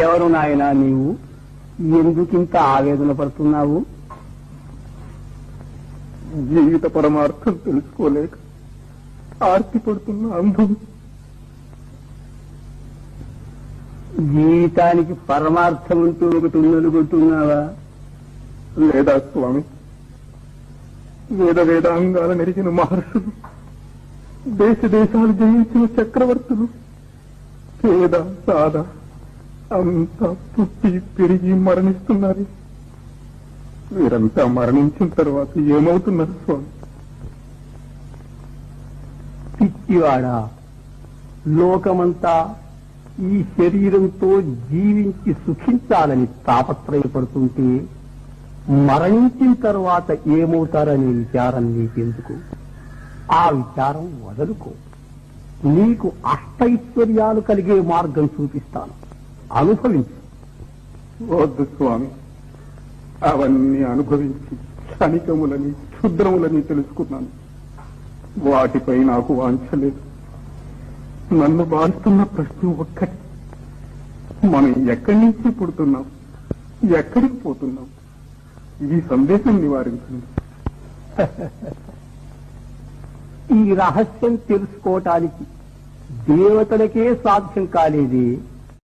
ఎవరు నాయనా నీవు? ఎందుకింత ఆవేదన పడుతున్నావు? జీవిత పరమార్థం తెలుసుకోలేక ఆర్తి పడుతున్న అంధం జీవితానికి పరమార్థం అంటూ ఒకటి ఉన్నలుకుంటున్నావా లేదా స్వామి? వేద వేదాంగాల నెరిగిన మహర్షులు దేశ దేశాలు జయించిన చక్రవర్తులు పేద సాద అంతా పుట్టి పెరిగి మరణిస్తున్నారు. వీరంతా మరణించిన తర్వాత ఏమవుతున్నారు స్వామి? పిచ్చివాడా లోకమంతా ఈ శరీరంతో జీవించి సుఖించాలని తాపత్రయపడుతుంటే మరణించిన తర్వాత ఏమవుతారనే విచారం నీకెందుకు? ఆ విచారం వదులుకో. నీకు అష్టైశ్వర్యాలు కలిగే మార్గం చూపిస్తాను. అనుభవించు. వద్దు స్వామి అవన్నీ అనుభవించి క్షణికములని క్షుద్రములని తెలుసుకున్నాను. వాటిపై నాకు వాంఛలేదు నన్ను బాధిస్తున్న ప్రశ్న ఒక్కటి. మనం ఎక్కడి నుంచి పుడుతున్నాం? ఎక్కడికి పోతున్నాం? ఈ సందేశం నివారించండి. ఈ రహస్యం తెలుసుకోవటానికి దేవతలకే సాధ్యం కాలేదే.